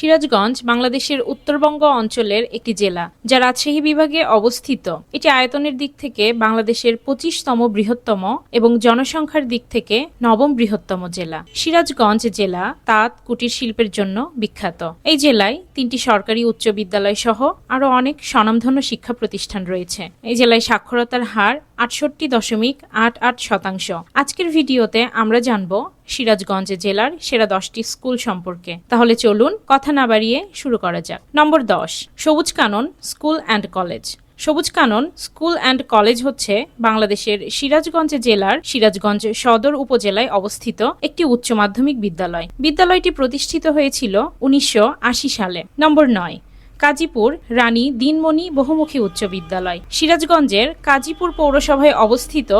সিরাজগঞ্জ বাংলাদেশের উত্তরবঙ্গ অঞ্চলের একটি জেলা, যা রাজশাহী বিভাগে অবস্থিত। এটি আয়তনের দিক থেকে বাংলাদেশের পঁচিশতম বৃহত্তম এবং জনসংখ্যার দিক থেকে নবম বৃহত্তম জেলা। সিরাজগঞ্জ জেলা তাঁত, কুটির শিল্পের জন্য বিখ্যাত। এই জেলায় তিনটি সরকারি উচ্চ বিদ্যালয় সহ আরও অনেক স্বনামধন্য শিক্ষা প্রতিষ্ঠান রয়েছে। এই জেলায় সাক্ষরতার হার আটষট্টি দশমিক আট আট শতাংশ। আজকের ভিডিওতে আমরা জানব সিরাজগঞ্জ জেলার সেরা দশটি স্কুল সম্পর্কে। তাহলে চলুন কথা না বাড়িয়ে শুরু করা যাক। নম্বর দশ, সবুজ কানন স্কুল অ্যান্ড কলেজ। সবুজ কানন স্কুল অ্যান্ড কলেজ হচ্ছে বাংলাদেশের সিরাজগঞ্জ জেলার সিরাজগঞ্জ সদর উপজেলায় অবস্থিত একটি উচ্চ মাধ্যমিক বিদ্যালয়। বিদ্যালয়টি প্রতিষ্ঠিত হয়েছিল উনিশশো আশি সালে। নম্বর নয় কাজীপুর, রানী দিনমণি বহুমুখী উচ্চ বিদ্যালয়। সিরাজগঞ্জের কাজীপুর পৌরসভায় অবস্থিত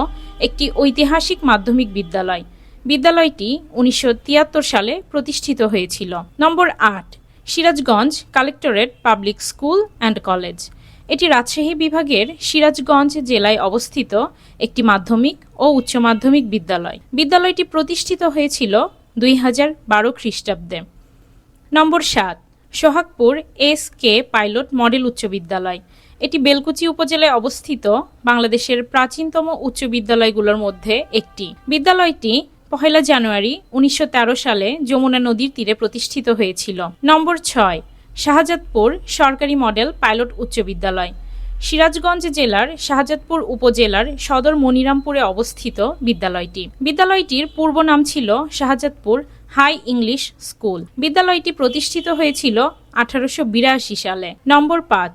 একটি ঐতিহাসিক মাধ্যমিক বিদ্যালয়। বিদ্যালয়টি উনিশশো তিয়াত্তর সালে প্রতিষ্ঠিত হয়েছিল। নম্বর আট, Sirajganj collectorate public school and college. এটি রাজশাহী বিভাগের সিরাজগঞ্জ জেলায় অবস্থিত একটি মাধ্যমিক ও উচ্চ মাধ্যমিক বিদ্যালয়। বিদ্যালয়টি প্রতিষ্ঠিত হয়েছিল দুই হাজার বারো খ্রিস্টাব্দে। নম্বর সাত Sohagpur S K pilot model উচ্চ বিদ্যালয়। এটি বেলকুচি উপজেলায় অবস্থিত বাংলাদেশের প্রাচীনতম উচ্চ বিদ্যালয়গুলোর মধ্যে একটি। বিদ্যালয়টি পহেলা জানুয়ারি উনিশশো তেরো সালে যমুনা নদীর তীরে প্রতিষ্ঠিত হয়েছিল। নম্বর ছয়, শাহজাদপুর সরকারি মডেল পাইলট উচ্চ বিদ্যালয়। সিরাজগঞ্জ জেলার শাহজাদপুর উপজেলার সদর মনিরামপুরে অবস্থিত বিদ্যালয়টি। বিদ্যালয়টির পূর্ব নাম ছিল শাহজাদপুর হাই ইংলিশ স্কুল। বিদ্যালয়টি প্রতিষ্ঠিত হয়েছিল আঠারোশো বিরাশি সালে। নম্বর পাঁচ,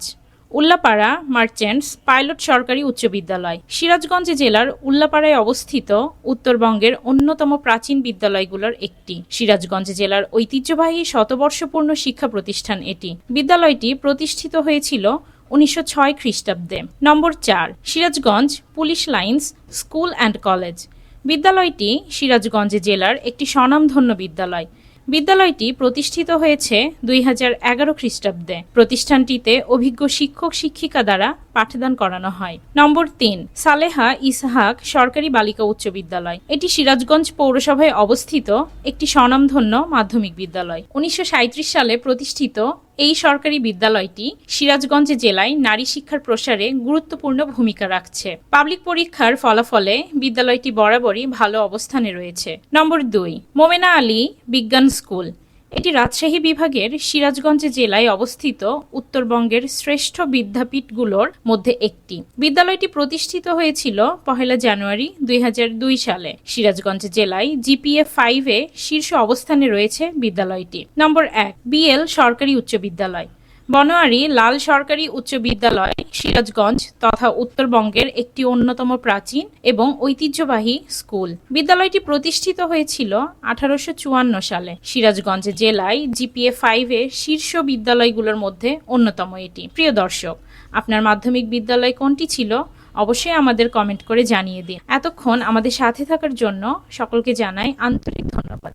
উল্লাপাড়া মার্চেন্টস পাইলট সরকারি উচ্চ বিদ্যালয়। সিরাজগঞ্জ জেলার উল্লাপাড়ায় অবস্থিত উত্তরবঙ্গের অন্যতম প্রাচীন বিদ্যালয়গুলোর একটি। সিরাজগঞ্জ জেলার ঐতিহ্যবাহী শতবর্ষপূর্ণ শিক্ষা প্রতিষ্ঠান এটি। বিদ্যালয়টি প্রতিষ্ঠিত হয়েছিল উনিশশো ছয় খ্রিস্টাব্দে। নম্বর চার, Sirajganj police lines school and college. বিদ্যালয়টি সিরাজগঞ্জ জেলার একটি স্বনামধন্য বিদ্যালয়। বিদ্যালয়টি প্রতিষ্ঠিত হয়েছে দুই হাজার এগারো খ্রিস্টাব্দে। প্রতিষ্ঠানটিতে অভিজ্ঞ শিক্ষক শিক্ষিকা দ্বারা পাঠদান করানো হয়। নম্বর তিন, সালেহা ইসহাক সরকারি বালিকা উচ্চ বিদ্যালয়। এটি সিরাজগঞ্জ পৌরসভায় অবস্থিত একটি স্বনামধন্য মাধ্যমিক বিদ্যালয়। উনিশশো সাঁইত্রিশ সালে প্রতিষ্ঠিত এই সরকারি বিদ্যালয়টি সিরাজগঞ্জ জেলায় নারী শিক্ষার প্রসারে গুরুত্বপূর্ণ ভূমিকা রাখছে। পাবলিক পরীক্ষার ফলাফলে বিদ্যালয়টি বরাবরই ভালো অবস্থানে রয়েছে। নম্বর দুই, মোমেনা আলী বিজ্ঞান স্কুল। এটি রাজশাহী বিভাগের সিরাজগঞ্জ জেলায় অবস্থিত উত্তরবঙ্গের শ্রেষ্ঠ বিদ্যাপীঠগুলোর মধ্যে একটি। বিদ্যালয়টি প্রতিষ্ঠিত হয়েছিল পহেলা জানুয়ারি দুই হাজার দুই সালে। সিরাজগঞ্জ জেলায় জিপিএ ফাইভে শীর্ষ অবস্থানে রয়েছে বিদ্যালয়টি। নম্বর এক, বিএল সরকারি উচ্চ বিদ্যালয়। বনোয়ারি লাল সরকারি উচ্চ বিদ্যালয়, সিরাজগঞ্জ তথা উত্তরবঙ্গের একটি অন্যতম প্রাচীন এবং ঐতিহ্যবাহী স্কুল। বিদ্যালয়টি প্রতিষ্ঠিত হয়েছিল আঠারোশো চুয়ান্ন সালে। সিরাজগঞ্জ জেলায় জিপিএ ফাইভে শীর্ষ বিদ্যালয়গুলোর মধ্যে অন্যতম এটি। প্রিয় দর্শক, আপনার মাধ্যমিক বিদ্যালয় কোনটি ছিল? অবশ্যই আমাদের কমেন্ট করে জানিয়ে দিন। এতক্ষণ আমাদের সাথে থাকার জন্য সকলকে জানাই আন্তরিক ধন্যবাদ।